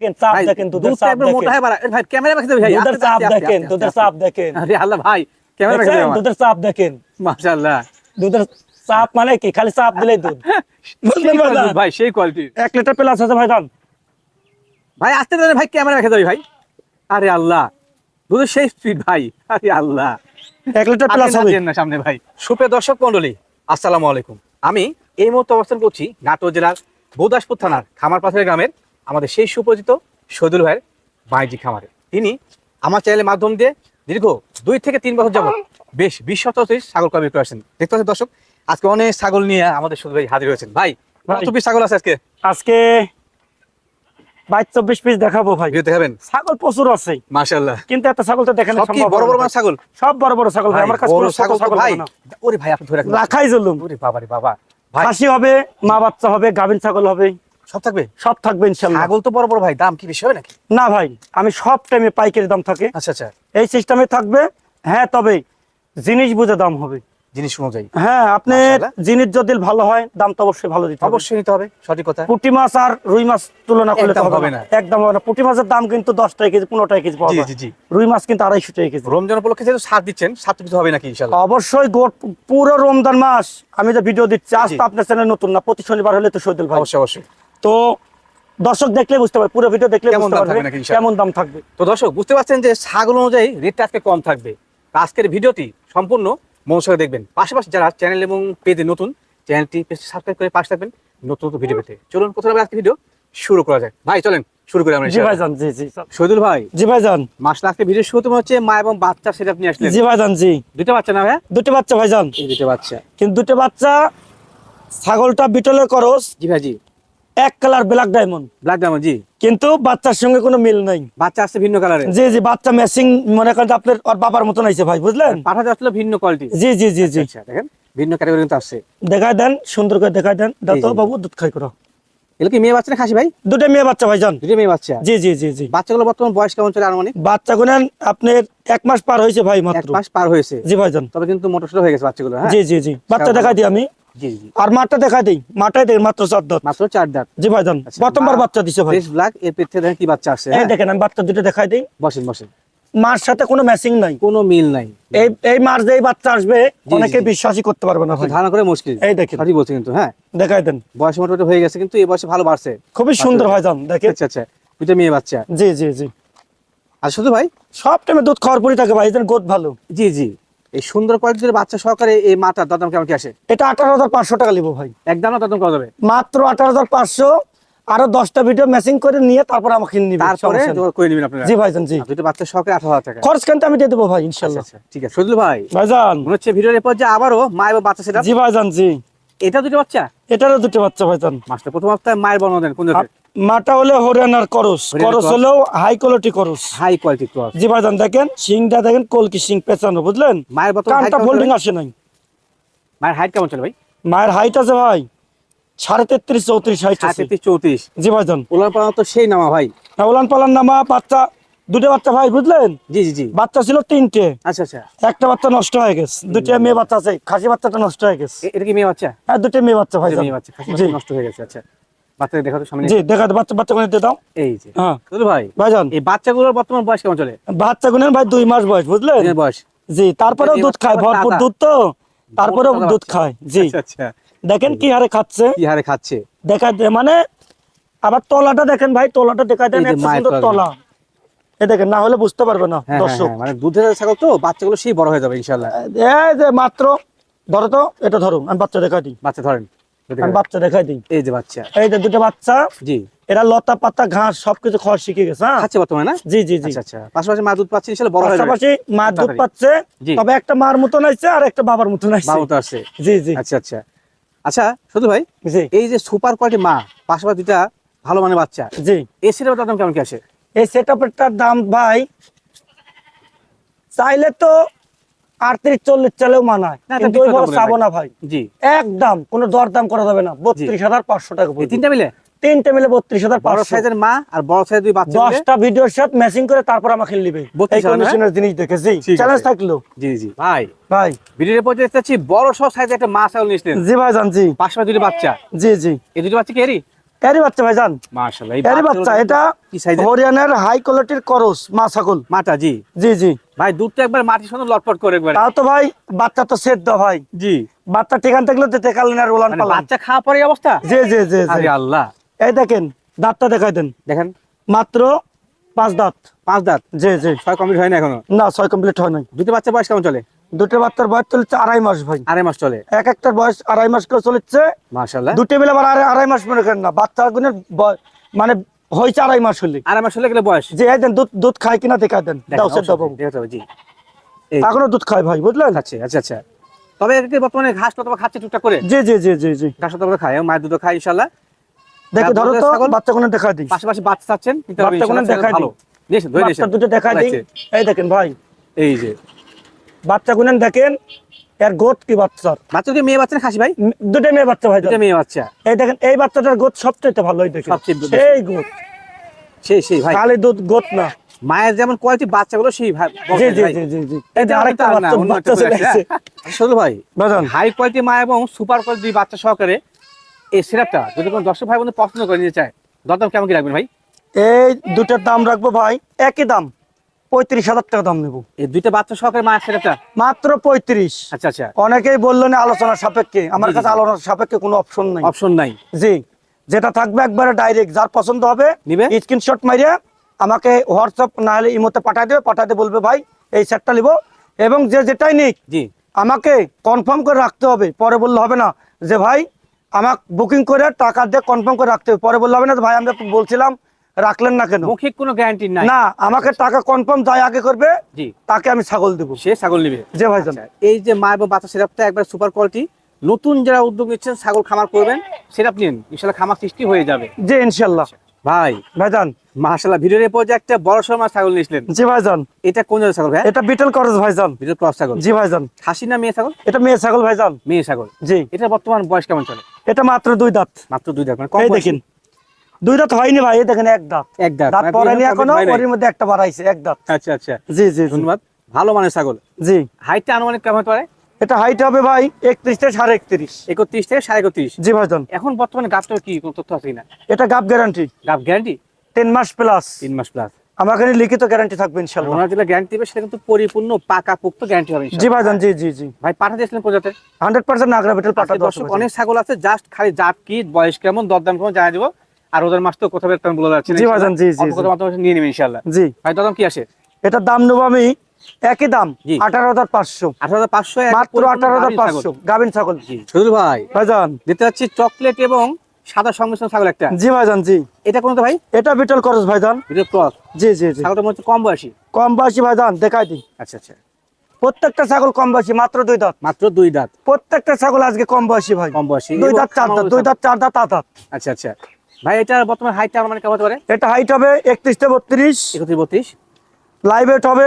চাপ ভাই, দেখেন দুধের চাপ দেখেন। বাড়া- এ ভাই ক্যামেরা রেখে ভাই দুধের চাপ আস্তে, আস্তে, দেখেন দুধের চাপ দেখেন। আরে আল্লাহ ভাই ক্যামেরা রেখে দেখছেন? দেবে দুধের চাপ দেখেন। মাশাআল্লাহ। দুধের চাপ মানে কি? খালি চাপ দিলেই দুধ। সেই ভাই সেই কোয়ালিটি এক লিটার প্লাস আছে ভাইজান ভাই আসতে দেন ভাই ক্যামেরা রেখে দেবে ভাই। আরে আল্লাহ দুধের সেই স্পিড ভাই। আরে আল্লাহ। এক লিটার প্লাস না হবে। না সামনে ভাই। সুপ্রিয় দর্শক মন্ডলী আসসালামু আলাইকুম। আমি এই মুহূর্তে অবস্থান করছি নাটোর জেলার বৌদাসপুর থানার খামার পাথরের গ্রামের আমাদের সেই সুপরিচিত শহীদুল ভাইয়ের বাণিজ্যিক খামারে। তিনি আমার চ্যানেলের মাধ্যম দিয়ে দীর্ঘ দুই থেকে তিন বছর যাবত বেশ বিশ শতাংশ ছাগল কবি করে আসছেন দেখতে পাচ্ছেন দর্শক আজকে অনেক ছাগল নিয়ে আমাদের শহীদুল ভাই হাজির হয়েছেন। ভাই ভাই। কত পিস ছাগল আছে আজকে? আজকে বাইশ চব্বিশ পিস দেখাবো ভাই। দেখাবেন? ছাগল প্রচুর আছে। মাশাআল্লাহ। কিন্তু এত ছাগল তো দেখানো বড় বড় ছাগল? সব বড় বড় ছাগল ভাই। আমার কাছে বড় ছাগল ছাগল ভাই। ওরে ভাই আপনি ধরে রাখাই জলুম। ওরে বাবা। রে বাবা খাসি হবে মা বাচ্চা হবে গাভিন ছাগল হবে। সব থাকবে? সব থাকবে ইনশাল্লাহ। ছাগল তো বড় বড় ভাই দাম কি বেশি হবে নাকি? না ভাই আমি সব টাইমে পাইকারি দাম থাকে। আচ্ছা আচ্ছা। এই সিস্টেমে থাকবে হ্যাঁ তবে জিনিস বুঝে দাম হবে। জিনিস অনুযায়ী। হ্যাঁ মাশাআল্লাহ। জিনিস যদি ভালো হয় দাম তো অবশ্যই ভালো দিতে হবে। অবশ্যই নিতে হবে সঠিক কথা। পুঁটি মাছ আর রুই মাছ তুলনা করলে তো হবে না। একদম হবে না। পুঁটি মাছের দাম কিন্তু দশ টাকা কেজি পনেরো টাকা কেজি পাওয়া যায়। জি জি। রুই মাছ কিন্তু আড়াইশো টাকা কেজি। রমজান উপলক্ষে যেহেতু সার দিচ্ছেন সার তো কিছু হবে নাকি ইনশাল্লাহ অবশ্যই পুরো রমজান মাস আমি যে ভিডিও দিচ্ছি আজ তো আপনার চ্যানেল নতুন না প্রতি শনিবার হলে তো সৈদুল ভাই। অবশ্যই অবশ্যই। তো দর্শক দেখলে বুঝতে পারবে পুরো ভিডিও দেখলে কেমন দাম থাকবে কেমন দাম থাকবে। তো দর্শক বুঝতে পারছেন যে ছাগল অনুযায়ী রেটটা আজকে কম থাকবে। আজকের ভিডিওটি সম্পূর্ণ মনোসরে দেখবেন। পাশাপাশি যারা চ্যানেল এবং পেজে নতুন চ্যানেলটি সাবস্ক্রাইব করে পাশে থাকবেন নতুন নতুন ভিডিও পেতে। চলুন প্রথমে আজকে ভিডিও শুরু করা যাক। ভাই চলেন শুরু করি আমরা জি। ভাইজান জি জি। শহীদুল ভাই। জি ভাইজান। মাসটা আজকে ভিডিও মনে হচ্ছে মা এবং বাচ্চা সেটা আপনি আসলেন। জি ভাইজান জি। দুটো বাচ্চা না ভাই দুটো বাচ্চা ভাইজান। এই দুটো বাচ্চা। কিন্তু দুটো বাচ্চা ছাগলটা বিটলের করস জি ভাই জি। এক colour black diamond black diamond জি। কিন্তু বাচ্চার সঙ্গে কোনো মিল নাই। বাচ্চা আসছে ভিন্ন কালারে জি জি বাচ্চা ম্যাচিং মনে করেন আপনার ওর বাবার মতন আইছে ভাই বুঝলেন? পাঠা আসলে ভিন্ন কোয়ালিটি জি জি জি জি। আচ্ছা দেখেন ভিন্ন ক্যাটাগরি কিন্তু আসছে। দেখাই দেন সুন্দর করে দেখাই দেন। দাও তো জি, জি। বাবু দুধ খাই করো। এগুলো কি মেয়ে বাচ্চা না খাসি ভাই? দুটো মেয়ে বাচ্চা ভাইজান দুটো মেয়ে বাচ্চা। জি জি জি জি। বাচ্চাগুলো বর্তমান বয়স কেমন চলে আনুমানিক? বাচ্চা গুনেন আপনার এক মাস পার হয়েছে ভাই মাত্র। এক মাস পার হয়েছে। জি ভাইজান তবে কিন্তু মোটর সোটো হয়ে গেছে বাচ্চাগুলো হ্যাঁ? জি জি জি। বাচ্চা। দেখাই দিই আমি। আর মাঠটা দেখাই দিই। মাঠটাই দেখ মাত্র চার দাঁত। মাত্র চার দাঁত। জি আচ্ছা, প্রথমবার বাচ্চা দিছে ভাই। ব্ল্যাক এর পেট থেকে দেখেন কি বাচ্চা হ্যাঁ? দেখেন আমি বাচ্চা দুটো দেখাই দিই। বসেন বসেন। মার সাথে কোনো ম্যাচিং নাই। কোনো মিল নাই। এই এই মার যে বাচ্চা আসবে অনেকে বিশ্বাসই করতে পারবে না ধারণা করে মুশকিল। এই দেখেন। সঠিক বলছে কিন্তু হ্যাঁ? দেখাই দেন। বয়স মোটামুটি হয়ে গেছে কিন্তু এই বয়সে ভালো বাড়ছে। খুবই সুন্দর ভাইজান দেখেন। আচ্ছা আচ্ছা দুটো মেয়ে বাচ্চা। জি জি জি। আর শুধু ভাই? সব টাইমে দুধ খাওয়ার পরই থাকে ভাই গোদ ভালো। জি জি। এই সুন্দর কোয়ালিটির বাচ্চা সহকারে এই মাথার দাদাম কেমন কি আসে? এটা আঠারো হাজার পাঁচশো টাকা নিবো ভাই। একদম দাদাম কত যাবে? মাত্র আঠারো হাজার পাঁচশো আরও দশটা ভিডিও ম্যাচিং করে নিয়ে তারপর আমাকে নিবে তারপরে সমস্যা নেই। জোগাড় করে নিবেন আপনারা? জি ভাইজান জি। দুটো বাচ্চা সহকারে আঠারো হাজার টাকা। খরচ কিন্তু আমি দিয়ে দেবো ভাই আচ্ছা ইনশাল্লাহ। আচ্ছা ঠিক আছে। সজল ভাই ভাইজান। মনে হচ্ছে ভিডিওর এরপর যে আবারও মা এবং বাচ্চা সেটা জি ভাইজান জি। এটা দুটো বাচ্চা? এটারও দুটো বাচ্চা ভাইজান। মাস্টার প্রথম সপ্তাহে মায়ের বর্ণনা দেন কোন মাটা হলে হরিয়ানার করস। করস। হলেও high quality cross. High quality cross. জি ভাইজান দেখেন সিংটা দেখেন কলকি সিং পেঁচানো বুঝলেন? মায়ের বর্তমান কানটা ফোল্ডিং আসে নাই। মায়ের হাইট কেমন চলে ভাই? মায়ের হাইট আছে ভাই সাড়ে তেত্রিশ চৌত্রিশ হাইট আছে। চৌত্রিশ। জি ভাইজান। ওলার পাড়া তো সেই নামা ভাই। উলান পালান নামা বাচ্চা দুটো বাচ্চা ভাই বুঝলেন? জি জি জি। বাচ্চা ছিল তিনটে। আচ্ছা আচ্ছা। একটা বাচ্চা নষ্ট হয়ে গেছে। দুটো মেয়ে বাচ্চা আছে খাসি বাচ্চাটা নষ্ট হয়ে গেছে। এটা কি মেয়ে বাচ্চা? হ্যাঁ দুটো মেয়ে বাচ্চা ভাই মেয়ে বাচ্চা খাসি বাচ্চা নষ্ট হয়ে গেছে আচ্ছা। বাচ্চাকে দেখাতো সামনে। জি বাচ্চা বাচ্চা দাও। এই যে। হ্যাঁ। ভাই ভাইজান। এই বাচ্চাগুলোর বর্তমান বয়স কেমন চলে? বাচ্চা ভাই দুই মাস বয়স বুঝলেন? বয়স। জি তারপরেও দুধ খায় ভরপুর দুধ তো। তারপরেও দুধ খায় জি। আচ্ছা আচ্ছা। দেখেন কি হারে খাচ্ছে? কি হারে খাচ্ছে? দেখা মানে আবার তলাটা দেখেন ভাই তলাটা দেখা দেন সুন্দর তলা। তলা এ দেখেন না হলে বুঝতে পারবে না হ্যাঁ হ্যাঁ, দর্শক। হ্যাঁ, মানে দুধের ছাগল তো বাচ্চাগুলো সেই বড় হয়ে যাবে ইনশাল্লাহ এই যে মাত্র ধরো তো এটা আমি বাচ্চা দেখাই দিই। বাচ্চা ধরেন আমি বাচ্চা দেখাই দিই। এই যে বাচ্চা। এই যে দুটো বাচ্চা জি। এরা লতা পাতা ঘাস সবকিছু খাওয়া শিখে গেছে খাচ্ছে বর্তমানে না? জি জি জি। আচ্ছা আচ্ছা। পাশাপাশি মা দুধ পাচ্ছে বড় হয়ে যাবে। পাশাপাশি মা দুধ পাচ্ছে তবে একটা মার মতন আইছে আর একটা বাবার মতন আইছে। বাবু তো আসছে। জি জি। আচ্ছা আচ্ছা। আচ্ছা শুধু ভাই এই যে সুপার কোয়ালিটি মা পাশাপাশি দুটা ভালো মানের বাচ্চা জি। দাম কেমন কি আসে? এই সেট দাম ভাই চাইলে তো আটত্রিশ চল্লিশ চালেও মানায়। না, কিন্তু ওই বড় চাবো। না ভাই। জি। একদম কোনো দর দাম করা যাবে না। বত্রিশ হাজার পাঁচশো টাকা তিনটা মিলে? তিনটে মিলে বত্রিশ হাজার বড় পাঁচশো। সাইজের মা আর বড় সাইজের দুই বাচ্চা দশটা ভিডিওর সাথে ম্যাচিং করে তারপর আমাকে নিবে। এই কন্ডিশনের জিনিস দেখেছি ঠিক চ্যালেঞ্জ থাকল। জি জি। ভাই ভাই। ভিডিওর পর দেখতে বড় সহ সাইজের একটা মা ছাগল নিয়েছিলেন জি ভাই জান জি পাশাপাশি দুটো বাচ্চা? জি জি। এই দুটো বাচ্চা কি এরই বাচ্চা ভাইজান। মাশাআল্লাহ এরই বাচ্চা এটা হরিয়ানার হাই কোয়ালিটির করস মা ছাগল মাটা জি। জি জি। ভাই দুধটা একবার মাটির সঙ্গে লটপট করে একবার। তাও তো ভাই বাচ্চা তো সেট ভাই। জি। বাচ্চা ঠিকান থাকলে তো টেকালেন আর ওলান মানে পালান। বাচ্চা খাওয়া পরে অবস্থা? জি জি জি জি। আরে আল্লাহ। এই দেখেন দাঁতটা দেখাই দেন। দেখেন। মাত্র পাঁচ দাঁত। পাঁচ দাঁত? জি জি। ছয় কমপ্লিট হয় না এখনও? না ছয় কমপ্লিট হয় নাই। দুটো বাচ্চা বয়স কেমন চলে? দুটো বাচ্চার বয়স চলেছে আড়াই মাস ভাই। আড়াই মাস চলে। এক একটার বয়স আড়াই মাস করে চলেছে। মাশাআল্লাহ। দুটো বেলা আবার আড়াই- আড়াই মাস মনে করেন না বাচ্চা গুনের মানে হয়েছে আড়াই মাস হলে। আড়াই মাস হলে গেলে বয়স। যে দেন দুধ দুধ খায় কিনা দেখা দেন দেখেন, দাও সেদ্ধ অবশ্যই, বাবু। দেখতে হবে, জি। এখনও দুধ খায় ভাই বুঝলেন? খাচ্ছে আচ্ছা আচ্ছা। তবে এদিকে বর্তমানে ঘাস তো খাচ্ছে টুকটাক করে। জি জি জি জি জি। ঘাস তো খায় মায়ের দুধ খায় দেখে ধরো তো বাচ্চা দেখা দিই। পাশাপাশি বাচ্চা চাচ্ছেন বাচ্চা কোনো ইনশাল্লাহ, দেখাই ভালো। নিয়েছেন ধরে বাচ্চা দুটো দেখা দিই। এই দেখেন ভাই। এই যে। বাচ্চা গুনেন দেখেন এর গোট কি বাচ্চার? বাচ্চা কি মেয়ে বাচ্চা খাসি ভাই? দুটো মেয়ে বাচ্চা ভাই দুটো মেয়ে বাচ্চা। এই দেখেন এই বাচ্চাটার গোট সবচেয়ে ভালো এই দেখেন। সবচেয়ে। সেই গোট। সেই সেই ভাই। খালি দুধ গোট না। মায়ের যেমন কোয়ালিটি বাচ্চাগুলো সেই ভাই জি জি জি জি এই যে আরেকটা বাচ্চা চলে আসছে। আছে। শুধু ভাই। বুঝলেন হাই কোয়ালিটি মা এবং সুপার কোয়ালিটি বাচ্চা সহকারে এই সিরাপটা যদি কোনো দর্শক ভাই বন্ধু পছন্দ করে নিতে চায় দরদাম কেমন কি রাখবেন ভাই? এই দুটার দাম রাখব ভাই একই দাম। পঁয়ত্রিশ হাজার টাকা দাম নেব। এই দুইটা বাচ্চা সহকারে মায়ের সিরাপটা মাত্র পঁয়ত্রিশ। আচ্ছা আচ্ছা। অনেকেই বলল না আলোচনার সাপেক্ষে। আমার কাছে। আলোচনার সাপেক্ষে কোনো অপশন নাই। অপশন নাই। জি। যেটা থাকবে একবারে ডাইরেক্ট যার পছন্দ হবে নিবে? স্ক্রিনশট মারিয়ে আমাকে হোয়াটসঅ্যাপ না হলে ইমোতে পাঠাই দেবে পাঠাতে বলবে ভাই এই সেটটা নিব। এবং যে যেটাই নিক জি। আমাকে কনফার্ম করে রাখতে হবে। পরে বললে হবে না। যে ভাই আমাকে বুকিং করে টাকা দিয়ে কনফার্ম করে রাখতে হবে। পরে বললে হবে না যে ভাই আমরা বলছিলাম রাখলেন না কেন? মৌখিক কোনো গ্যারান্টি নাই। না আমাকে টাকা কনফার্ম যাই আগে করবে জি। তাকে আমি ছাগল দেবো। সে ছাগল নিবে। যে ভাইজান। আচ্ছা, এই যে মা এবং বাচ্চা সিরাপটা একবার সুপার কোয়ালিটি নতুন যারা উদ্যোগ নিচ্ছেন ছাগল খামার করবেন সিরাপ নিন। ইনশাল্লাহ খামার সৃষ্টি হয়ে যাবে। জি ইনশাল্লাহ। ভাই ভাইজান। মাশাল্লাহ ভিডিওর এরপর যে একটা বড় সময় ছাগল নিয়েছিলেন। জি ভাইজান। এটা কোন জাতের ছাগল ভাই? এটা বিটল করজ ভাইজান। ভিডিও ক্রস ছাগল। জি ভাইজান। খাসি না মেয়ে ছাগল? এটা মেয়ে ছাগল ভাইজান। মেয়ে ছাগল। জি। এটা বর্তমান বয়স কেমন চলে? এটা মাত্র দুই দাঁত। মাত্র দুই দাঁত মানে কম দেখেন। দুই দাঁত হয়নি ভাই দেখেন এক দাঁত। এক দাঁত। দাঁত পড়েনি এখনও। ওর মধ্যে একটা বাড়াইছে এক দাঁত। আচ্ছা আচ্ছা। জি জি ধন্যবাদ। ভালো মানের ছাগল। জি। হাইটটা আনুমানিক কেমন পারে? এটা হাইট হবে ভাই একত্রিশ থেকে সাড়ে একত্রিশ। একত্রিশ থেকে সাড়ে একত্রিশ? জি ভাইজান। এখন বর্তমানে কি তথ্য আছে কিনা? এটা গাপ গ্যারান্টি। গ্যারান্টি? টেন মাস প্লাস তিন মাস প্লাস আমার এখানে লিখিত গ্যারান্টি থাকবে ইনশাল্লাহ ওনার যেটা গ্যারান্টি দেবে সেটা কিন্তু পরিপূর্ণ পাকা পুক্ত গ্যারান্টি হবে জি ইনশাআল্লাহ। ভাইজান জি জি জি। ভাই পাঠা দিয়েছিলেন হান্ড্রেড পার্সেন্ট নাগরা বিটল দর্শক অনেক ছাগল আছে জাস্ট খালি জাত কি বয়স কেমন দরদাম কেমন জানা দিব। আর ওদের মাস তো কোথাও তেমন বলে যাচ্ছে জি। ভাইজান, জি, জি, নিয়ে নেবেন ইনশাআল্লাহ জি। ভাই দরদাম কি আসে? এটার দাম নেব আমি একই দাম আঠারো হাজার পাঁচশো। আঠারো হাজার পাঁচশো মাত্র আঠারো হাজার পাঁচশো গাভিন ছাগল। শুধু ভাই ভাইজান। চকলেট এবং সাদা সংমিশ্রণ ছাগল একটা। জি ভাইজান জি। এটা কোন ভাই? এটা বিটল করস ভাইজান। Video cross. জি জি জি। ছাগলটা মনে কম বয়সী? কম বয়সী ভাইজান দেখাই দিই। আচ্ছা আচ্ছা। প্রত্যেকটা ছাগল কম বয়সী মাত্র দুই দাঁত। মাত্র দুই দাঁত। প্রত্যেকটা ছাগল আজকে কম বয়সী ভাই। কম বয়সী। দুই দাঁত চার দাঁত দুই দাঁত চার দাঁত আট দাঁত। আচ্ছা আচ্ছা। ভাই এটার বর্তমান হাইটটা মানে কেমন হতে পারে? এটা হাইট হবে একত্রিশ থেকে বত্রিশ। একত্রিশ বত্রিশ। লাইভ ওয়েট হবে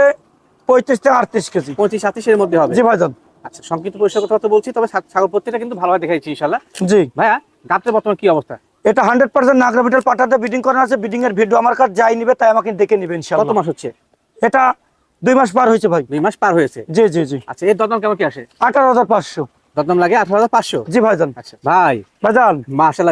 পঁয়ত্রিশ থেকে আটত্রিশ কেজি। পঁচিশ সাতত্রিশের মধ্যে হবে। জি ভাইজান। আচ্ছা সংক্ষিপ্ত পরিষ্কার কথা তো বলছি তবে ছাগল প্রত্যেকটা কিন্তু ভালোভাবে দেখাইছি ইনশাল্লাহ জি। ভাইয়া গাছের বর্তমান কি অবস্থা? এটা হান্ড্রেড পার্সেন্ট নাগরা বিটল পাটাতে বিডিং করা আছে বিডিং এর ভিডিও আমার কাছে যাই নিবে তাই আমাকে দেখে নিবে কত ইনশাআল্লাহ মাস হচ্ছে? এটা দুই মাস পার হয়েছে ভাই। দুই মাস পার হয়েছে? জি জি জি। আচ্ছা এর দরদাম কেমন কি আসে? আঠারো হাজার পাঁচশো। দরদাম লাগে আঠারো হাজার পাঁচশো। জি ভাইজান। আচ্ছা। ভাই ভাইজান।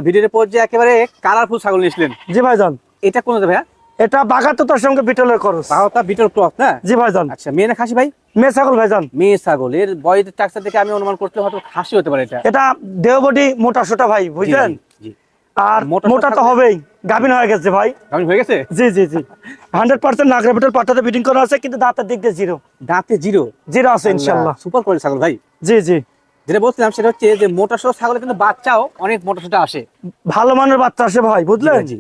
ভিডিওর পর যে একেবারে কালারফুল ছাগল নিয়েছিলেন জি ভাইজান। এটা কোন ভাইয়া? এটা বাঘাততার সঙ্গে বিটলের খরচ। বিটল ক্রস না? জি ভাইজান। আচ্ছা মেয়ে না খাসি ভাই? মেয়ে ছাগল ভাইজান। মেয়ে ছাগল এর বয়ের টাক্সার থেকে আমি অনুমান করতে হয়তো খাসি হতে পারে এটা। এটা দেহবডি মোটা সোটা ভাই বুঝলেন? আর মোটা তো হবেই গাভিন হয়ে গেছে ভাই। কেমন হয়ে গেছে? জি জি জি। হান্ড্রেড পার্সেন্ট নাগরা বিটল পাটাতে বিডিং করা আছে কিন্তু দাঁতের দিক দিয়ে জিরো দাঁতে জিরো জিরো আছে ইনশাল্লাহ সুপার করে ছাগল ভাই। জি জি। যেটা বলছিলাম সেটা হচ্ছে যে মোটা সোটা ছাগলে কিন্তু বাচ্চাও অনেক মোটা সোটা আসে। ভালো মানের বাচ্চা আসে ভাই বুঝলেন? জি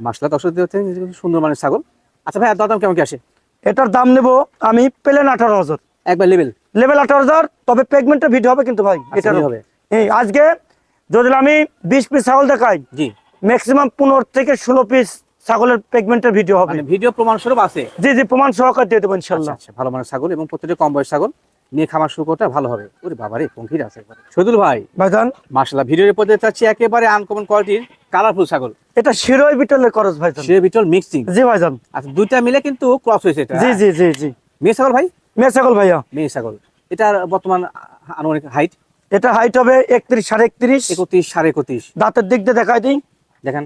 মাসলা দর্শক হচ্ছে সুন্দর মানের ছাগল। আচ্ছা ভাই দাম কেমন কি আসে? এটার দাম নেব আমি প্লেন আঠারো হাজার। একবার লেভেল লেভেল আঠারো হাজার তবে পেগমেন্টের ভিডিও হবে কিন্তু ভাই আচ্ছা, video হবে। এই আজকে যদি আমি বিশ পিস ছাগল দেখাই জি। ম্যাক্সিমাম পনেরো থেকে ষোলো পিস ছাগলের পেগমেন্টের ভিডিও হবে। মানে ভিডিও প্রমাণ স্বরূপ আছে? জি জি প্রমাণ সহকারে দিয়ে দেবো আচ্ছা ইনশাল্লাহ আচ্ছা ভালো মানের ছাগল এবং প্রত্যেকটা কম বয়স ছাগল। নিয়ে খামার শুরু করতে ভালো হবে। ওরে বাবারে পঙ্খির আছে ভাই ভাইজান। মাশাল্লাহ ভিডিওর দেখতে চাচ্ছি একেবারে আনকমন কোয়ালিটির কালারফুল ছাগল। এটা শিরোই বিটলের খরচ ভাইজান। সে বিটল মিক্সিং জি ভাইজান। আচ্ছা দুইটা মিলে কিন্তু ক্রস হয়েছে এটা। জি জি জি জি। মেয়ে ছাগল ভাই? মেয়ে ছাগল ভাইয়া। মেয়ে ছাগল। এটার বর্তমান আনুমানিক হাইট এটা হাইট হবে একত্রিশ সাড়ে একত্রিশ। একত্রিশ সাড়ে একত্রিশ। দাঁতের দিক দিয়ে দেখাই দিই। দেখেন।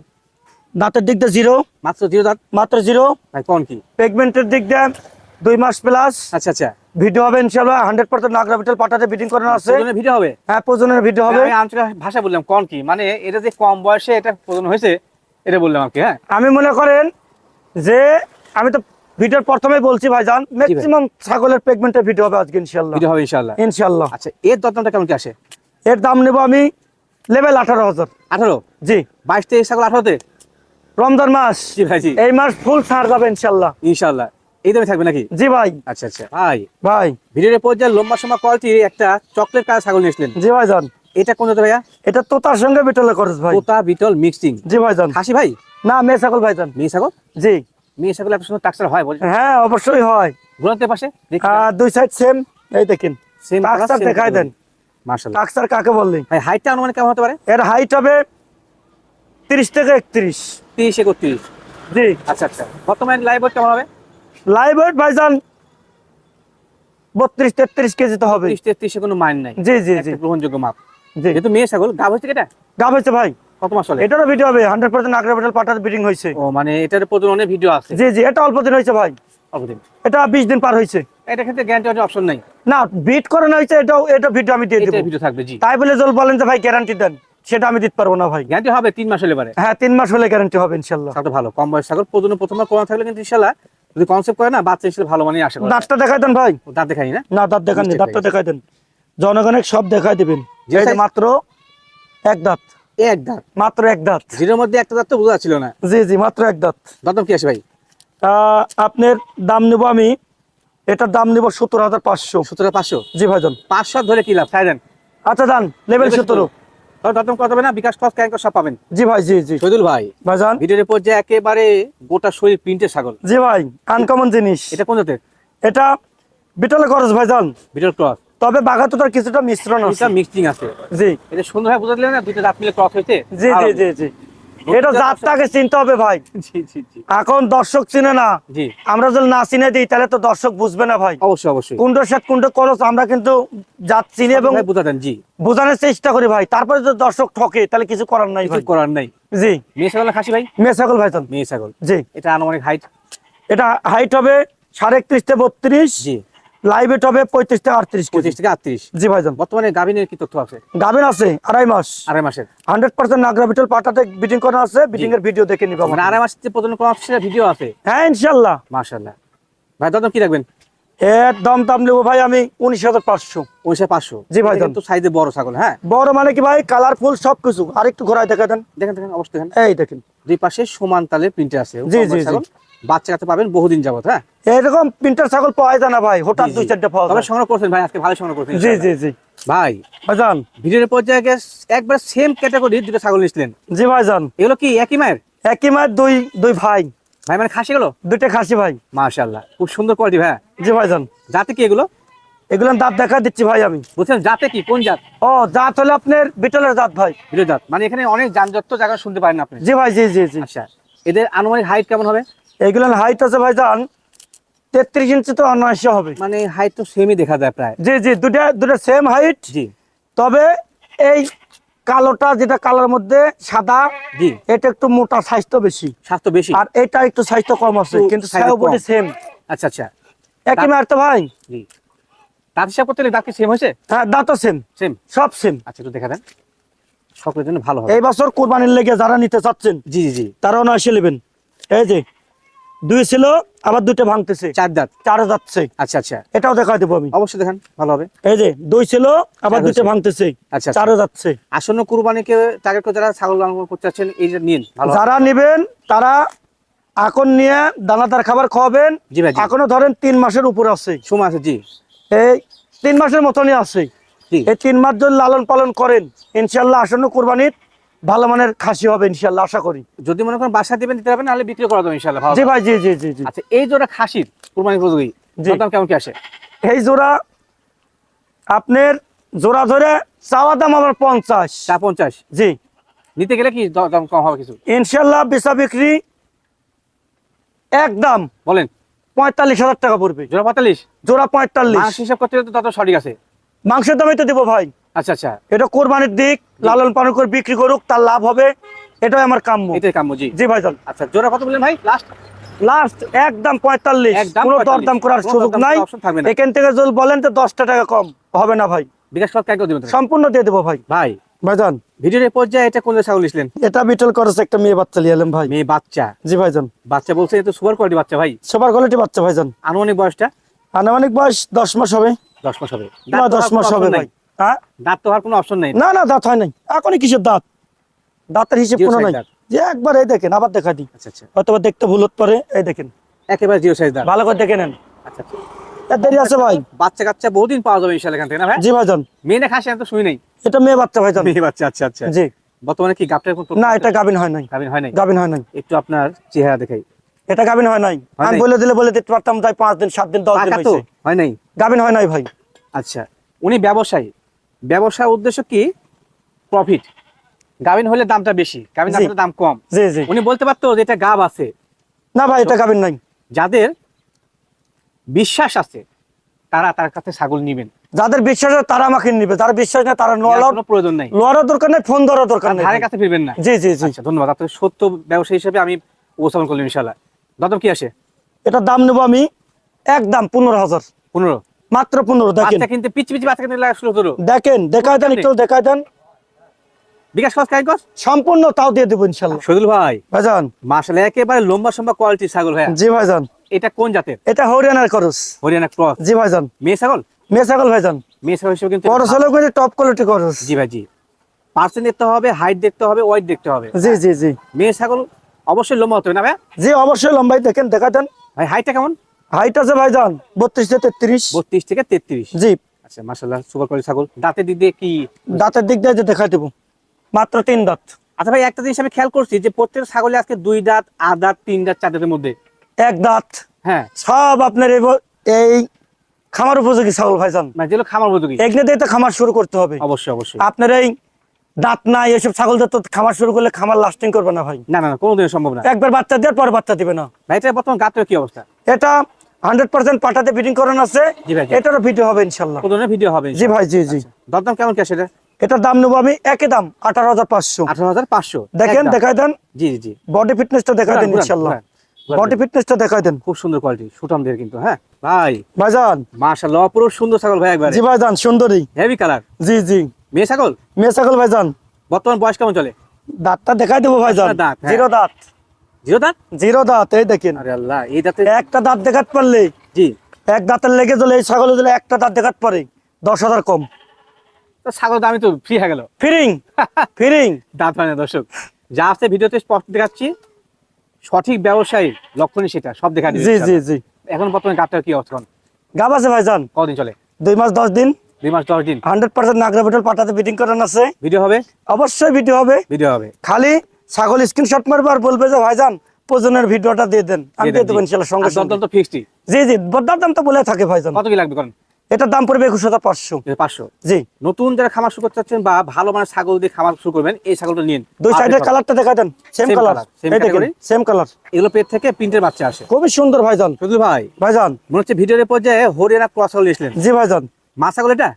দাঁতের দিক দিয়ে জিরো মাত্র জিরো দাঁত? মাত্র জিরো ভাই কোন কি? পেগমেন্টের দিক দিয়ে দুই মাস প্লাস আচ্ছা আচ্ছা। ভিডিও হবে হান্ড্রেড পার্সেন্ট নাগরা বিটেল পাটাতে বিটিং করানো আছে। প্রজনের ভিডিও হবে? হ্যাঁ প্রজনের ভিডিও হবে। আমি আঞ্চলিক ভাষা বললাম কোন কি? মানে এটা যে কম বয়সে এটা প্রজন হয়েছে এটা বললাম আর কি হ্যাঁ? আমি মনে করেন যে আমি তো ভিডিওর প্রথমে বলছি ভাইজান ম্যাক্সিমাম ছাগলের পেগমেন্টের ভিডিও হবে আজকে ইনশাল্লাহ ভিডিও হবে ইনশাল্লাহ ইনশাল্লাহ আচ্ছা এর দরদামটা কেমন কি আসে? এর দাম নেব আমি লেভেল আঠারো হাজার। আঠারো? জি। বাইশ তেইশ ছাগল আঠারোতে? রমজান মাস। জি ভাইজি এই মাস ফুল ছাড় যাবে ইনশাল্লাহ ইনশাল্লাহ এই দামে থাকবে নাকি? জি ভাই। আচ্ছা আচ্ছা। ভাই ভাই। ভিডিওর পর্যায়ে লম্বা সময় একটা চকলেট কালার ছাগল নিয়েছিলেন জি ভাইজান এটা কোন ভাইয়া? এটা তোতার সঙ্গে বিটলে খরচ ভাই। পোতা বিটল মিক্সিং জি ভাইজান খাসি ভাই? না মেয়ে ছাগল ভাইজান মেয়ে ছাগল? জি। মেয়ে ছাগল সুন্দর টাকসার হয় বলছেন হ্যাঁ অবশ্যই হয়। ঘুরাতে পাশে? আহ, দুই সাইড সেম এই দেখেন। সেম টাকসার দেখাই দেন। মার্শাল্লাহ টাকসার কাকে বললি? ভাই হাইটটা অনুমানে কেমন হতে পারে? এর হাইট হবে তিরিশ থেকে একত্রিশ। তিরিশ একত্রিশ। জি। আচ্ছা আচ্ছা। বর্তমানে লাইভ কেমন হবে? লাইভ ওয়েট ভাইজান? বত্রিশ তেত্রিশ কেজি তো হবে তেত্রিশে কোনো মাইন নাই। জি জি জি। গ্রহণযোগ্য মাপ। যেহেতু মেয়ে ছাগল গাভ এটা হয়েছে ভাই। কত মাস চলে এটারও ভিডিও হবে হান্ড্রেড পার্সেন্ট আগ্রা বেটাল পাটার বিডিং হয়েছে। ও মানে এটার প্রজননের ভিডিও আছে। জি জি এটা অল্প দিন হয়েছে ভাই। অল্পদিন এটা বিশ দিন পার হয়েছে। এটা ক্ষেত্রে গ্যারান্টি অপশন নাই। না বিট করানো হয়েছে এটাও এটা ভিডিও আমি দিয়ে দেবো। ভিডিও থাকবে জি। তাই বলে জল বলেন যে ভাই গ্যারান্টি দেন। সেটা আমি দিতে পারব না ভাই। গ্যারান্টি হবে তিন মাস হলে পারে। হ্যাঁ তিন মাস হলে গ্যারান্টি হবে ইনশাল্লাহ। ভালো কম বয়স ছাগল প্রথমবার কোরআন থাকলে কিন্তু ইনশাল্লাহ যদি কনসেপ্ট করে না বাচ্চা হিসেবে ভালো মানে যায়। দাঁতটা দেখাই দেন ভাই। দাঁত দেখাই না? না দাঁত দেখান দাঁতটা দেখাই দেন। জনগণের সব দেখাই দিবেন। যে এই যে size- মাত্র এক দাঁত। এক দাঁত। মাত্র এক দাঁত। জিরোর মধ্যে একটা দাঁত তো বোঝা ছিল না। জি জি মাত্র এক দাঁত। দাঁতম কি আছে ভাই? আপনার দাম নেব আমি এটার দাম নেব সত্তর হাজার পাঁচশো। সতেরো পাঁচশো? জি ভাইজান। পাঁচশো ধরে কি লাভ? দেন। আচ্ছা দান লেভেল সতেরো। তাহলে দাঁতম কত না বিকাশ কস ক্যাঙ্ক সব পাবেন। জি ভাই জি জি। শহীদুল ভাই ভাইজান? ভিডিওর পর্যায়ে একেবারে গোটা শরীর প্রিন্টের ছাগল। জি ভাই আনকমন জিনিস। এটা কোন জাতের? এটা বিটলে ভাইজান। ক্রস। তবে বাঘাতোটার কিছুটা মিশ্রণ আছে। মিক্সিং আছে। জি। এটা সুন্দর ভাবে বুঝা দিলেন না দুইটা দাঁত মিলে ক্রস হয়েছে জি জি জি জি। এটা জাতটাকে চিনতে হবে ভাই। এখন দর্শক চিনে না। আমরা যদি না চিনে দিই তাহলে তো দর্শক বুঝবে না ভাই। অবশ্যই অবশ্যই। কুণ্ড সাত কুণ্ড করস আমরা কিন্তু জাত চিনি এবং ভাই বুঝা দেন জি। বোঝানোর চেষ্টা করি ভাই। তারপরে যদি দর্শক ঠকে তাহলে কিছু করার নাই কিছু ভাই। করার নাই। জি। মেয়ে ছাগল খাসি ভাই? মেয়ে ছাগল ভাইজান মেয়ে ছাগল। জি। এটা আনুমানিক হাইট এটা হাইট হবে সাড়ে একত্রিশ থেকে বত্রিশ। জি। লাইভ এটা হবে পঁয়ত্রিশ থেকে আটত্রিশ পঁচিশ থেকে আটত্রিশ। জি ভাইজান। বর্তমানে গাভিনের কি তথ্য আছে? গাভিন আছে আড়াই মাস। আড়াই মাসের। হান্ড্রেড পার্সেন্ট নাগরা বিটল পাটাতে বিটিং করা আছে বিটিং এর ভিডিও দেখে নিবা মানে আড়াই মাসের যে প্রজনন করা হচ্ছে ভিডিও আছে? হ্যাঁ ইনশাল্লাহ। মার্শাল্লাহ ভাই দাদা কি রাখবেন? এর দাম দাম নেব ভাই আমি উনিশ হাজার পাঁচশো। উনিশশো পাঁচশো? জি ভাই, কিন্তু সাইজে বড় ছাগল হ্যাঁ? বড় মানে কি ভাই কালারফুল সবকিছু। আরেকটু ঘোরায় দেখা দেন। দেখেন দেখেন অবশ্যই দেখেন। এই দেখেন। দুই পাশে সমান তালে প্রিন্টে আছে। জি, জি। ছাগল। বাচ্চা কাছে পাবেন বহুদিন যাবত হ্যাঁ? এরকম প্রিন্টার ছাগল পাওয়া যায় না ভাই হঠাৎ দুই। চারটে পাওয়া তবে যায়। সংগ্রহ করছেন ভাই আজকে ভালো সংগ্রহ করছেন জি জি জি। ভাই ভাইজান। ভিডিওর পর্যায়ে একবার সেম ক্যাটাগরি দুটো ছাগল নিয়েছিলেন। জি ভাইজান। এগুলো কি একই মায়ের? একই মায়ের দুই দুই ভাই। ভাই মানে খাসি গেলো দুইটা খাসি ভাই। মাশাল্লাহ খুব সুন্দর কোয়ালিটি ভাই জি ভাইজান। জাতে কি এগুলো? এগুলো দাঁত দেখা দিচ্ছি ভাই আমি। বলছেন জাতে কি কোন জাত? ও জাত হলে আপনার বিটলের জাত ভাই। ভিডিও জাত মানে এখানে অনেক যানজট জায়গা শুনতে পারেন আপনি। জি ভাই জি জি জি। আচ্ছা এদের আনুমানিক হাইট কেমন হবে? এগুলো হাইট আছে ভাইজান তেত্রিশ ইঞ্চি তো অনায়াসে হবে। মানে হাইট তো সেমই দেখা যায় প্রায়। জি জি দুটা দুটা সেম হাইট জি। তবে এই কালোটা যেটা কালার মধ্যে সাদা জি। এটা একটু মোটা স্বাস্থ্য বেশি। স্বাস্থ্য বেশি? আর এটা একটু স্বাস্থ্য কম আছে কিন্তু সেম আচ্ছা আচ্ছা। একই মার তো ভাই। জি। দাঁত হিসাব করতে দাঁত কি সেম হয়েছে? হ্যাঁ দাঁতও সেম সেম সব সেম আচ্ছা একটু দেখা দেন। সকলের জন্য ভালো হবে। এই বছর কোরবানির লেগে যারা নিতে চাচ্ছেন জি জি জি। তারাও না এসে নেবেন। এই যে দুই ছিল আবার দুটো ভাঙতেছে। চার দাঁত। চারে যাচ্ছে। আচ্ছা আচ্ছা। এটাও দেখা দেবো আমি। অবশ্যই দেখেন ভালো হবে। এই যে দুই ছিল আবার দুটো ভাঙতেছে। আচ্ছা, আচ্ছা। চারে যাচ্ছে। আসন্ন কুরবানিকে টার্গেট করে যারা ছাগল লালন করতে চাচ্ছেন এই যে নিন যারা নেবেন তারা এখন নিয়ে দানাদার খাবার খাওয়াবেন। জি ভাই এখনও ধরেন তিন মাসের উপর আছে। সময় আছে জি। এই তিন মাসের মতনই আছে। এই তিন মাস যদি লালন পালন করেন ইনশাল্লাহ আসন্ন কোরবানির ভালো মানের খাসি হবে ইনশাল্লাহ আশা করি। যদি মনে করেন বাসা দিবেন দিতে পারবেন নাহলে বিক্রি করা দেবেন ইনশাআল্লাহ ভালো জি ভাই জি জি জি জি। আচ্ছা এই জোড়া খাসির কুরবানি উপযোগী দাম কেমন কি আসে? এই জোড়া আপনার জোড়া ধরে চাওয়া দাম আবার পঞ্চাশ। চা পঞ্চাশ? জি। নিতে গেলে কি দাম কম হবে কিছু? ইনশাল্লাহ বেচা বিক্রি একদম বলেন। পঁয়তাল্লিশ হাজার টাকা পড়বে। জোড়া পঁয়তাল্লিশ? জোড়া পঁয়তাল্লিশ। হিসাব করতে তো তত সঠিক আছে। মাংসের দামে তো দেবো ভাই। আচ্ছা আচ্ছা। এটা কোরবানির দিক লালন পালন করে বিক্রি করুক তার লাভ হবে। এটাই আমার কাম্য। এটাই কাম্য জি। জি ভাইজান। আচ্ছা জোড়া কত বললেন ভাই? লাস্ট লাস্ট একদম পঁয়তাল্লিশ। কোনো দরদাম করার সুযোগ নাই। করার option থাকবে না। এখান থেকে যদি বলেন তো দশটা টাকা কম। হবে না ভাই। বিকাশ কত একদম দিবেন তো? সম্পূর্ণ দিয়ে দেবো ভাই। ভাই। ভাইজান। ভিডিওর পর্যায়ে এটা কোন ছাগল নিছিলেন? এটা বিটল করেছে একটা মেয়ে বাচ্চা নিয়ে এলাম ভাই। মেয়ে বাচ্চা। জি ভাইজান। বাচ্চা বলছে এটা সুপার কোয়ালিটি বাচ্চা ভাই। সবার কোয়ালিটি বাচ্চা ভাইজান। আনুমানিক বয়সটা? আনুমানিক বয়স দশ মাস হবে। দশ মাস হবে। দশ মাস হবে ভাই। হ্যাঁ? দাঁত তো হওয়ার কোনো অপশন নেই। না না দাঁত হয় নাই। এখনই কিসের দাঁত? দাঁতের হিসেব কোনো নাই। যে একবার এই দেখেন আবার দেখা দিই। আচ্ছা আচ্ছা। হয়তো দেখতে ভুল হতে এই দেখেন। একেবারে জিরো সাইজ দাঁত। ভালো করে দেখে নেন। আচ্ছা আচ্ছা। দেরি আছে ভাই? বাচ্চা কাচ্চা বহুদিন পাওয়া যাবে ইনশাআল্লাহ এখান থেকে না ভাই? জি ভাইজান। মেয়ে না খাসি তো শুনি নাই। এটা মেয়ে বাচ্চা ভাইজান। মেয়ে বাচ্চা আচ্ছা আচ্ছা। জি। বর্তমানে কি কোন না এটা গাবিন হয় নাই। গাভিন হয় নাই? গাবিন হয় নাই। একটু আপনার চেহারা দেখাই। এটা গাবিন হয় নাই। আমি বলে দিলে বলে দিতে পারতাম তাই পাঁচ দিন সাত দিন দশ দিন হয়েছে। হয় নাই? গাবিন হয় নাই ভাই। আচ্ছা। উনি ব্যবসায়ী। ব্যবসার উদ্দেশ্য কি? প্রফিট গাভিন হলে দামটা বেশি গাভিন জি। হলে দাম কম। জি জি। উনি বলতে পারতো যে এটা গাব আছে। না ভাই এটা গাবিন নাই। যাদের বিশ্বাস আছে তারা তার কাছে ছাগল নিবেন। যাদের বিশ্বাস আছে তারা আমাকে নিবে। যারা বিশ্বাস নেই তারা নোয়ার প্রয়োজন নাই। লোয়ারও দরকার নেই ফোন ধরার দরকার নেই। ধারে কাছে ফিরবেন না। জি জি জি। আচ্ছা ধন্যবাদ। আপনাকে সত্য ব্যবসায়ী হিসেবে আমি উপস্থাপন করলাম ইনশাল্লাহ দাদম কি আসে? এটার দাম নেব আমি একদম পনেরো হাজার। পনেরো? মাত্র পনেরো দেখেন। বাচ্চা কিনতে পিচ পিচ বাচ্চা কিনতে লাগে ষোলো সতেরো দেখেন দেখায় দেন একটু দেখায় দেন। বিকাশ খরচ কাই কস? সম্পূর্ণ তাও দিয়ে দেবো ইনশাল্লাহ। সজুল ভাই ভাইজান। মাসালে একেবারে লম্বা সম্বা কোয়ালিটি ছাগল ভাই জি ভাইজান। এটা কোন জাতের? এটা হরিয়ানার খরচ হরিয়ানা ক্রস। জি ভাইজান। মেয়ে ছাগল? মেয়ে ছাগল ভাইজান। মেয়ে ছাগল হিসেবে কিন্তু খরচ হলেও কিন্তু টপ কোয়ালিটি খরচ জি ভাই জি। পার্সেন্ট দেখতে হবে হাইট দেখতে হবে ওয়েট দেখতে হবে। জি জি জি। মেয়ে ছাগল অবশ্যই লম্বা হতে হবে না ভাই জি অবশ্যই লম্বাই দেখেন দেখায় দেন। ভাই হাইটটা কেমন? হাইট আছে ভাইজান বত্রিশ থেকে তেত্রিশ। বত্রিশ থেকে তেত্রিশ। জি। আচ্ছা সুপার কোয়ালিটি ছাগল। দাঁতের দিক দিয়ে কি? দাঁতের দিক দিয়ে দেখাই দেবো। মাত্র তিন দাঁত। আচ্ছা ভাই একটা জিনিস আমি খেয়াল করছি যে প্রত্যেক ছাগলে আজকে দুই দাঁত আট দাঁত তিন দাঁত চার দাঁতের মধ্যে। এক দাঁত। হ্যাঁ। সব আপনার এই খামার উপযোগী ছাগল ভাইজান। মানে যেগুলো খামার উপযোগী। এগুলো দিয়ে তো খামার শুরু করতে হবে। অবশ্যই অবশ্যই। আপনার এই দাঁত নাই এসব ছাগল তো খামার শুরু করলে খামার লাস্টিং করবে না ভাই। না না না কোনোদিন সম্ভব না। একবার বাচ্চা দেওয়ার পর বাচ্চা দিবে না। ভাই এটা বর্তমান গাতের কি অবস্থা? এটা হান্ড্রেড পার্সেন্ট পাঠাতে ফিটিং করানো আছে। জি ভাই, জি। এটারও ভিডিও হবে ইনশাল্লাহ। ভিডিও হবে জি ভাই জি জি। দরদাম কেমন কি এটা? এটার দাম নেব আমি একই দাম আঠারো হাজার পাঁচশো। আঠারো হাজার পাঁচশো। দেখেন দেখাই দেন। জি জি জি। বডি ফিটনেসটা দেখাই দেন ঘুরান, ঘুরান, ইনশাল্লাহ। ঘুরান, ঘুরান। বডি ফিটনেসটা দেখাই দেন। খুব সুন্দর কোয়ালিটি সুটামদের কিন্তু হ্যাঁ? ভাই। ভাইজান। মাশাআল্লাহ অপরূপ সুন্দর ছাগল ভাই একবারে। জি ভাইজান সুন্দরী। হেভি কালার জি জি। মেয়ে ছাগল? মেয়ে ছাগল ভাইজান। বর্তমান বয়স কেমন চলে? দাঁতটা দেখাই দেবো ভাইজান। হ্যাঁ। জিরো দাঁত। জিরো দাঁত? জিরো দাঁত এই দেখেন। আরে আল্লাহ এই দাঁতে একটা দাঁত দেখাতে পারলে? জি। এক দাঁতের লেগে চলে এই ছাগলে দিলে একটা দাঁত দেখাতে পারে। দশ হাজার কম। ছাগল দামি তো ফ্রি হয়ে গেল। ফিরিং ফিরিং দাঁত হয় না দর্শক যা আছে ভিডিওতে স্পষ্ট দেখাচ্ছি সঠিক ব্যবসায়ী লক্ষণই সেটা সব দেখা জি জি জি। এখন বর্তমানে গাবটার কি অবস্থা গাব আছে ভাইজান। কদিন চলে? দুই মাস দশ দিন। দুই মাস দশ দিন। হান্ড্রেড পার্সেন্ট নাগরা পেট্রোল পাঠাতে ফিটিং করানো আছে। ভিডিও হবে? অবশ্যই ভিডিও হবে। ভিডিও হবে। খালি ছাগল স্ক্রিনশট মারবে আর বলবে যে ভাইজান প্রয়োজনের ভিডিওটা দিয়ে দেন। আমি দিয়ে দেবো ইনশাল্লাহ সঙ্গে তো ফিক্সডই জি জি বদার দাম তো বলে থাকে ভাইজান। কত কি লাগবে করেন? এটার দাম পড়বে একুশ হাজার পাঁচশো। পাঁচশো। জি। নতুন যারা খামার শুরু করতে চাচ্ছেন বা ভালো মানের ছাগল দিয়ে খামার শুরু করবেন এই ছাগলটা নিন। দুই সাইডের কালারটা দেখা দেন। সেম কালার সেম কালার এগুলো পেট থেকে প্রিন্টের বাচ্চা আসে। খুবই সুন্দর ভাইজান। শুধু ভাই। ভাইজান। মনে হচ্ছে ভিডিওর পর্যায়ে হরিয়ানা ক্রস ছাগল নিয়েছিলেন জি ভাইজান। এটা?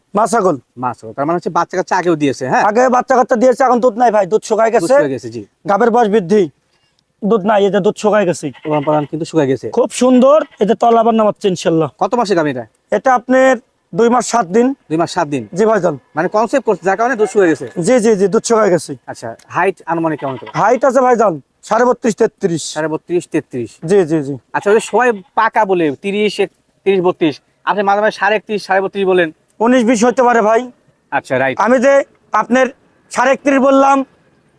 তার মানে হচ্ছে বাচ্চা কাচ্চা আগেও দিয়েছে হ্যাঁ? আগে বাচ্চা কাচ্চা দিয়েছে এখন দুধ নাই ভাই দুধ শুকায় গেছে। শুকিয়ে গেছে জি। গাবের বয়স বৃদ্ধি দুধ নাই এই দুধ শুকায় গেছে। উড়ান পালান কিন্তু শুকিয়ে গেছে। খুব সুন্দর তল আবার নামাচ্ছে ইনশাল্লাহ। কত মাসে গাবি এটা? এটা আপনার দুই মাস সাত দিন। দুই মাস সাত দিন? জি ভাইজান। মানে কনসেপ্ট করছে যার কারণে দুধ শুকিয়ে গেছে? জি জি জি দুধ শুকায় গেছে। আচ্ছা হাইট আনুমানিক কেমন হাইট আছে ভাইজান সাড়ে বত্রিশ তেত্রিশ। সাড়ে বত্রিশ তেত্রিশ। জি জি জি। আচ্ছা সবাই পাকা বলে তিরিশ তিরিশ বত্রিশ। আপনি মাঝে মাঝে সাড়ে একত্রিশ সাড়ে বত্রিশ বলেন। উনিশ বিশ হতে পারে ভাই। আচ্ছা রাইট আমি যে আপনার সাড়ে একত্রিশ বললাম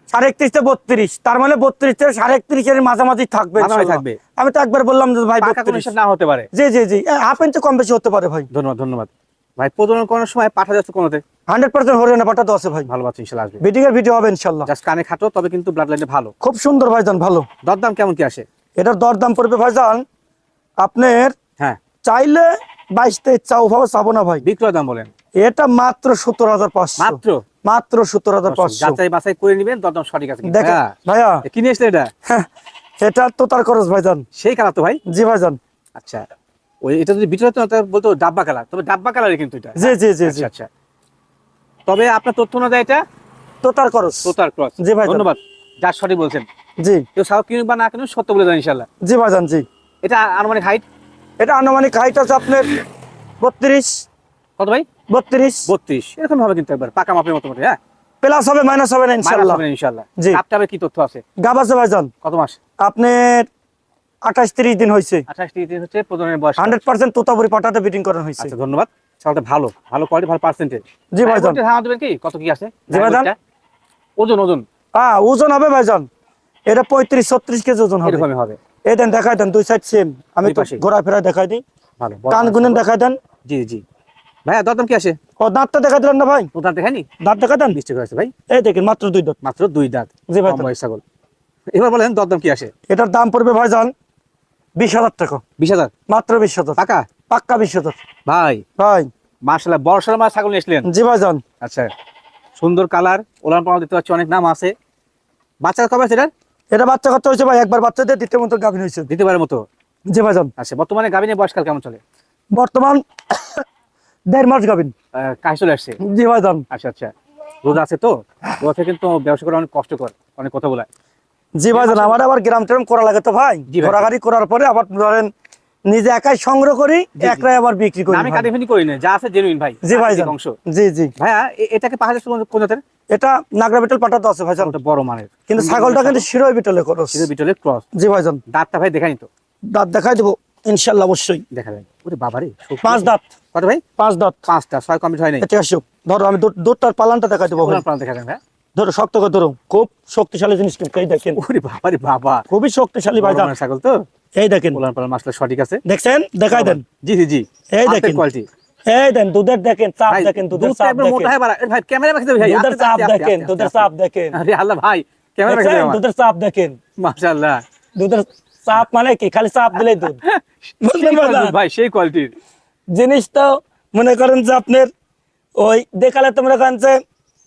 সাড়ে একত্রিশ থেকে বত্রিশ। তার মানে বত্রিশ থেকে সাড়ে একত্রিশের মাঝামাঝি থাকবে থাকবে। আমি তো একবার বললাম যে ভাই না হতে পারে। জি জি জি। হাফ ইঞ্চি কম বেশি হতে পারে ভাই। ধন্যবাদ ধন্যবাদ। ভাই প্রজনন করার সময় পাঠা যাচ্ছে কোনোতে হান্ড্রেড পার্সেন্ট হরিয়ানা পাঠাতে আছে ভাই। ভালো বাচ্চা ইনশাল্লাহ আসবে। বিডিং এর ভিডিও হবে ইনশাল্লাহ। জাস্ট কানে খাটো তবে কিন্তু ব্লাড লাইনে ভালো। খুব সুন্দর ভাইজান ভালো। দরদাম কেমন কি আসে? এটার দর দাম পড়বে ভাইজান আপনার হ্যাঁ। চাইলে বাইশ তেইশ চাও ভাবে চাবো না ভাই। বিক্রয় দাম বলেন। এটা মাত্র সত্তর হাজার পাঁচশো। মাত্র? মাত্র সত্তর হাজার পাঁচশো। যাচাই বাছাই করে নিবেন দরদাম সঠিক আছে। দেখেন হ্যাঁ। ভাইয়া। কিনে এসলে এটা? হ্যাঁ, এটা তো তার খরচ ভাইজান। সেই কালার তো ভাই? জি ভাইজান। আচ্ছা। ওই এটা যদি ভিতরে তো বলতো ডাব্বা কালার। তবে ডাব্বা কালারই কিন্তু এটা। জি জি জি আচ্ছা আচ্ছা। তবে আপনার তথ্য অনুযায়ী এটা? তো তার খরচ। তোতার ক্রস জি ভাইজান। ধন্যবাদ। যা সঠিক বলছেন। জি। কেউ ছাগল কিনুক বা না কিনুক সত্য বলে দেন ইনশাল্লাহ জি ভাইজান জি। এটা আনুমানিক হাইট এটা আনুমানিক হাইট আছে আপনার বত্রিশ। কত ভাই? বত্রিশ। বত্রিশ। এরকম হবে কিন্তু একবার পাকা মাপের মোটামুটি হ্যাঁ? প্লাস হবে মাইনাস হবে না ইনশাল্লাহ ইনশাল্লাহ জি। কাপটাবে কি তথ্য আছে? গাব আছে ভাইজান। কত মাস? আপনার আঠাশ তিরিশ দিন হয়েছে। আঠাশ দিন হচ্ছে বয়স। হান্ড্রেড পার্সেন্ট তোতাপুরি পাটাতে বিটিং করানো হয়েছে। আচ্ছা ধন্যবাদ। ভালো ভালো কোয়ালিটি ভালো পার্সেন্টেজ জি ভাইজান। ধারণা দেবেন কি? কত কি আছে? জি ভাইজান। ওজন ওজন। হ্যাঁ ওজন হবে ভাইজান। এটা পঁয়ত্রিশ ছত্রিশ কেজি ওজন হবে। হবে। এই দেন দেখাই দেন দুই সাইড সেম আমি তো। ঘোরা ফেরা দেখাই দিই। ভালো কান গুনেন দেখাই দেন। জি জি। ভাইয়া দরদাম কি আছে? ও দাঁতটা দেখাই দিলেন না ভাই। ও দাঁত দেখায়নি? দাঁত দেন। আছে ভাই। এই দেখেন মাত্র দুই দাঁত। মাত্র দুই দাঁত। জি ভাই। বয়স ছাগল। এবার বলেন দরদাম কি আসে এটার দাম পড়বে ভাইজান বিশ হাজার টাকা। বিশ হাজার? মাত্র বিশ হাজার। পাক্কা বিশ হাজার। ভাই। ভাই। মার্শাল্লাহ বড় সড়ো মাছ ছাগল নিয়ে এসলেন জি ভাইজান আচ্ছা সুন্দর কালার ওলান পালা দেখতে পাচ্ছি অনেক নাম আছে। বাচ্চা কবে আছে এটা বাচ্চা কথা হয়েছে ভাই? একবার বাচ্চা দিয়ে দ্বিতীয় মতো গাভিন হয়েছে। দ্বিতীয়বারের মতো? জি ভাইজান আচ্ছা বর্তমানে গাভিনের বয়সকাল কেমন চলে? বর্তমান দেড় মাস গাভিন। কাজ চলে আসছে? জি ভাই যান আচ্ছা আচ্ছা। রোদ আছে তো? রোদে কিন্তু ব্যবসা করা অনেক কষ্টকর অনেক কথা বলা জি ভাই যান আমার আবার গ্রাম ট্রাম করা লাগে তো ভাই। ঘোরাঘুরি ভাই। ঘোরাঘাড়ি করার পরে আবার ধরেন নিজে একাই সংগ্রহ করি। একলাই আবার বিক্রি করি আমি ভাই। কাটিফিনি করি না যা আছে জেনুইন ভাই জি ভাইজান প্রাকৃতিক অংশ। জি জি। ভাইয়া এটাকে পাহাড়ের কোন- জাতের? এটা নাগরা বিটল পাঠাতে আছে ভাইজান। ওটা বড় মানের। কিন্তু ছাগলটা কিন্তু শিরোই বিটলে করস। এটা বিটলের ক্রস। জি ভাইজান। দাঁতটা ভাই দেখানি তো। দাঁত দেখাই দেবো ইনশাল্লাহ অবশ্যই। দেখা যায় ওরে বাবারে শক্তি। পাঁচ দাঁত। কত ভাই? পাঁচ দাঁত। পাঁচটা ছয় কমপ্লিট হয় নাই। এটা আসো ধরো আমি দুধটার পালানটা দেখাই দেবো ভাই। ওলান পালা দেখা যায় হ্যাঁ ধরো শক্ত করে ধরো। খুব শক্তিশালী জিনিস কিন্তু এই দেখেন। ওরে বাবারে বাবা। খুবই শক্তিশালী বড় ভাইজান। ছাগল তো। এই দেখেন। মাসলা সঠিক আছে। দেখছেন? দেখাই দেন। জি জি জি। এই দেখেন। কোয়ালিটি এই দেন দুধের দেখেন চাপ দেখেন দুধের চাপ দেখেন। বাড়া। ভাই ক্যামেরা দুধের চাপ দেখেন দুধের চাপ দেখেন। আরে আল্লাহ ভাই ক্যামেরা? দুধের চাপ দেখেন। মাশাআল্লাহ। দুধের চাপ মানে কি? খালি চাপ দিলেই দুধ। ভাই সেই কোয়ালিটির জিনিস তো মনে করেন যে আপনার ওই দেখালে তো মনে করেন যে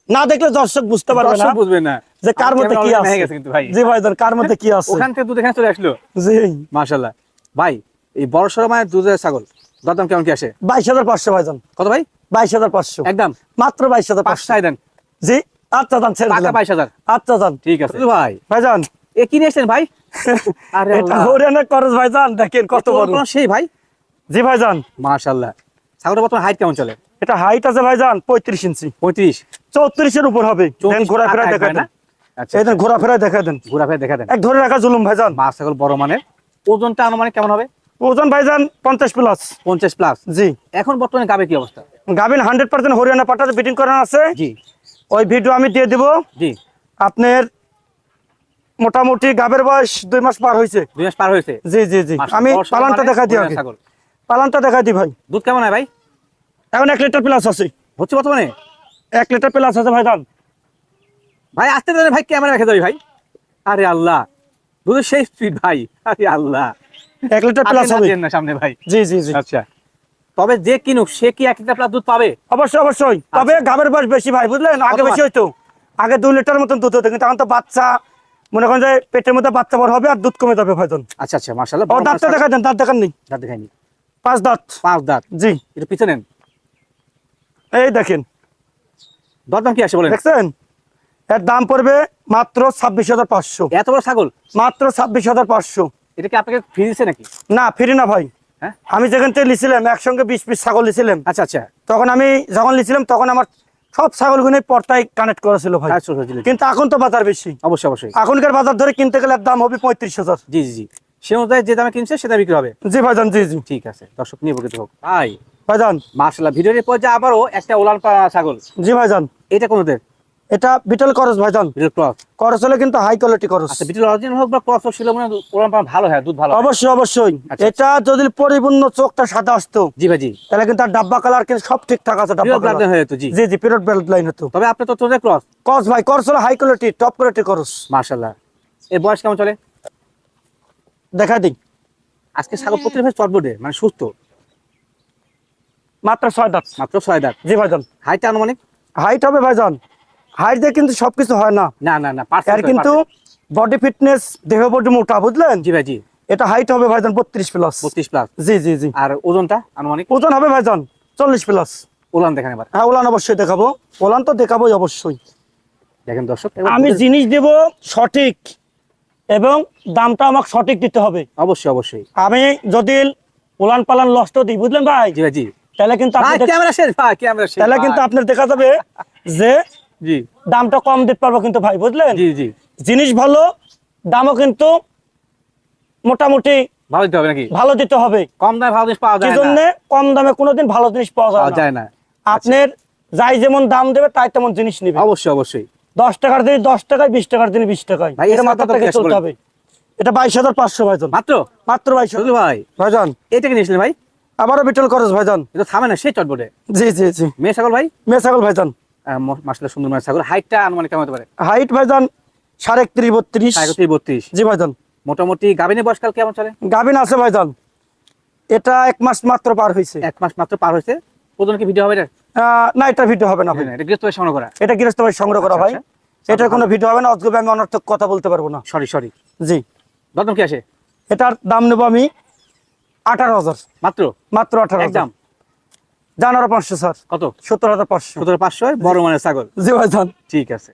না দেখলে দর্শক বুঝতে পারবে না বুঝবে না। যে কার মধ্যে কি আছে। কিন্তু ভাই। জি ভাইজান কার মধ্যে কি আছে? ওখান থেকে দুধ এখানে চলে আসলো। জি। মাশাআল্লাহ। ভাই এই বড় সড়ো মায়ের দুধের ছাগল দরদাম কেমন কি আসে? বাইশ হাজার পাঁচশো ভাইজান। কত ভাই? বাইশ হাজার পাঁচশো। একদম। মাত্র বাইশ হাজার পাঁচ পাঁচশো চাই দেন। জি আচ্ছা যান ছেড়ে টাকা দিলাম। বাইশ হাজার। আচ্ছা যান ঠিক আছে। ভাই? ভাইজান। এ কি নিয়েছেন ভাই? আরে এটা। হরিয়ানার খরচ ভাইজান দেখেন কত বড় বড় সেই ভাই? জি ভাইজান। মাশাআল্লাহ। ছাগলটা বর্তমানে হাইট কেমন চলে? এটা হাইট আছে ভাইজান পঁয়ত্রিশ ইঞ্চি। পঁয়ত্রিশ। চৌত্রিশের উপর হবে। দেন চৌত্রিশ ঘোরা ফেরা টাকা দেখা দেন? আচ্ছা দেন ঘোরা ফেরা দেখা দেন। ঘোরা ফেরা দেখা দেন। এক ধরে রাখা জুলুম ভাইজান। মাছ ছাগল বড় মানের। ওজনটা আনুমানিক কেমন হবে? ওজন ভাইজান পঞ্চাশ প্লাস পঞ্চাশ প্লাস জি। এখন বর্তমানে গাবে কি অবস্থা? হান্ড্রেড পার্সেন্ট হরিয়ানা পাটাতে বিটিং করানো আছে। জি। ওই ভিডিও আমি দিয়ে দিব। জি। আপনার মোটামুটি গাবের বয়স দুই মাস পার হয়েছে। দুই মাস পার হয়েছে? জি জি জি। আমি পালানটা মানে দেখা দিই ছাগল। পালানটা দেখা দিই ভাই। দুধ কেমন হয় ভাই? এখন এক লিটার প্লাস আছে। হচ্ছে বর্তমানে? এক লিটার প্লাস আছে ভাইজান ভাই আসতে দেন ভাই ক্যামেরা রেখে যাবি ভাই। আরে আল্লাহ দুধের সেই স্পিড ভাই। আরে আল্লাহ। এক লিটার প্লাস হবে। না সামনে ভাই। জি জি জি। আচ্ছা। তবে যে কিনুক সে কি এক লিটার প্লাস দুধ পাবে? অবশ্যই অবশ্যই। তবে গাবের বয়স বেশি ভাই বুঝলেন? আগে আচ্ছা। বেশি হইতো। আগে দুই লিটার মতন দুধ হতো কিন্তু এখন তো বাচ্চা। মনে করেন যে পেটের মধ্যে বাচ্চা বড় হবে আর দুধ কমে যাবে ভাইজান আচ্ছা আচ্ছা মার্শাল্লাহ ও দাঁতটা দেখা দেন দাঁত দেখান নেই দাঁত দেখাইনি। পাঁচ দাঁত। পাঁচ দাঁত। জি। একটু পিছনে নেন। এই দেখেন। দরদাম কি আসে বলেন? দেখছেন? এর দাম পড়বে মাত্র ছাব্বিশ হাজার পাঁচশো। এত বড় ছাগল? মাত্র ছাব্বিশ হাজার পাঁচশো। এটা কি আপনাকে ফ্রি দিচ্ছে নাকি? না ফিরি না ভাই। হ্যাঁ? আমি যেখান থেকে লিছিলাম একসঙ্গে বিশ পিস ছাগল লিছিলাম আচ্ছা আচ্ছা। তখন আমি যখন লিছিলাম তখন আমার সব ছাগলগুলো পর্দায় কানেক্ট করেছিল ভাই। আচ্ছা, আচ্ছা। কিন্তু এখন তো বাজার বেশি। অবশ্যই অবশ্যই। এখনকার বাজার ধরে কিনতে গেলে দাম হবে পঁয়ত্রিশ হাজার। জি জি জি। সে অনুযায়ী যে দামে কিনছে সেটা বিক্রি হবে। জি ভাইজান জি জি। ঠিক আছে দর্শক নিয়ে উপকৃত হোক। ভাই ভাইজান। মার্শাল্লাহ ভিডিওর পর যে আবারও একটা ওলান ছাগল। জি ভাইজান। এটা কোনদের এটা বিটল করস ভাইজান। Video cross. করস হলে কিন্তু হাই কোয়ালিটি করস। আচ্ছা ভিডিও অরিজিনাল হোক বা ক্রস হোক ছিল মানে পাড়া ভালো হয় দুধ ভালো অবশ্যই অবশ্যই। আচ্ছা। এটা যদি পরিপূর্ণ চোখটা সাদা আসতো জি ভাই জি। তাহলে কিন্তু আর ডাব্বা কালার কিন্তু সব ঠিকঠাক আছে ডাব্বা কালার হয়ে যেত জি। জি জি পিরিয়ড বেল্ট লাইন হতো। তবে আপনি তো তোদের ক্রস করস ভাই করস হলো হাই কোয়ালিটি টপ কোয়ালিটি করস। মার্শাল্লাহ এর বয়স কেমন চলে? দেখা দিই। আজকে ছাগল প্রতি ভাই চটবটে মানে সুস্থ। মাত্র ছয় দাঁত। মাত্র ছয় দাঁত। জি ভাইজান। হাইটটা আনুমানিক? হাইট হবে ভাইজান। হাইট দিয়ে কিন্তু সবকিছু হয় না। না না না এর পার্সেন্ট কিন্তু বডি ফিটনেস দেহ বডি মোটা বুঝলেন? জি ভাই জি। এটা হাইট হবে ভাইজান বত্রিশ প্লাস বত্রিশ প্লাস জি জি জি। আর ওজনটা আনুমানিক? ওজন হবে ভাইজান চল্লিশ প্লাস ওলান দেখেন এবার। হ্যাঁ ওলান অবশ্যই দেখাবো। ওলান তো দেখাবোই অবশ্যই। দেখেন দর্শক আমি জিনিস দেব সঠিক এবং দামটা আমাকে সঠিক দিতে হবে। অবশ্যই অবশ্যই। আমি যদি উলান পালান লস্ট দিই বুঝলেন ভাই? জি ভাই জি। তাহলে কিন্তু তাহলে কিন্তু আপনার দেখা যাবে যে জি। দামটা কম দিতে পারব কিন্তু ভাই বুঝলেন? জি জি। জিনিস ভালো দামও কিন্তু মোটামুটি ভালো দিতে হবে নাকি? ভালো দিতে হবে। কম দামে ভালো জিনিস পাওয়া যায় না। কম দামে কোনোদিন ভালো জিনিস পাওয়া যায় না। আপনার যাই যেমন দাম দেবে তাই তেমন জিনিস নিবে। অবশ্যই অবশ্যই। দশ টাকার দিন দশ টাকায় বিশ টাকার দিন বিশ টাকায়। ভাই, এটা মাথা থেকে চলতে হবে। এটা বাইশ হাজার পাঁচশো ভাইজান। মাত্র? মাত্র বাইশ ভাই? ভাইজান। এটা কি নিয়েছিলেন ভাই? আবারও বিটল খরচ ভাইজান। এটা থামে না সেই চটবটে। জি জি জি। মেয়ে ছাগল ভাই? মেয়ে ছাগল ভাইজান। মাসলে সুন্দর মাস ছাগল। হাইটটা আনুমানিক কেমন হতে পারে? হাইট ভাইজান সাড়ে একত্রিশ বত্রিশ। একত্রিশ বত্রিশ। জি ভাইজান। মোটামুটি গাভিনী বয়সকাল কেমন চলে? গাভিন আছে ভাইজান। এটা এক মাস মাত্র পার হয়েছে এক মাস মাত্র পার হয়েছে প্রথম কি ভিডিও হবে এটা? না এটা ভিডিও হবে না ভাই। এটা গৃহস্থ ভাই সংগ্রহ করা। এটা গৃহস্থ ভাই সংগ্রহ করা আচ্ছা, ভাই। আচ্ছা। এটার কোনো ভিডিও হবে না অজগবে আমি অনর্থক কথা বলতে পারব না। সরি সরি জি। দরদাম কি আসে? এটার দাম নেব আমি আঠারো হাজার। মাত্র? মাত্র আঠারো হাজার। একদম। জানারো পাঁচশো স্যার। কত? সত্তর হাজার পাঁচশো। সতেরো পাঁচশো বড় মানের ছাগল। জি ভাই ঠিক আছে।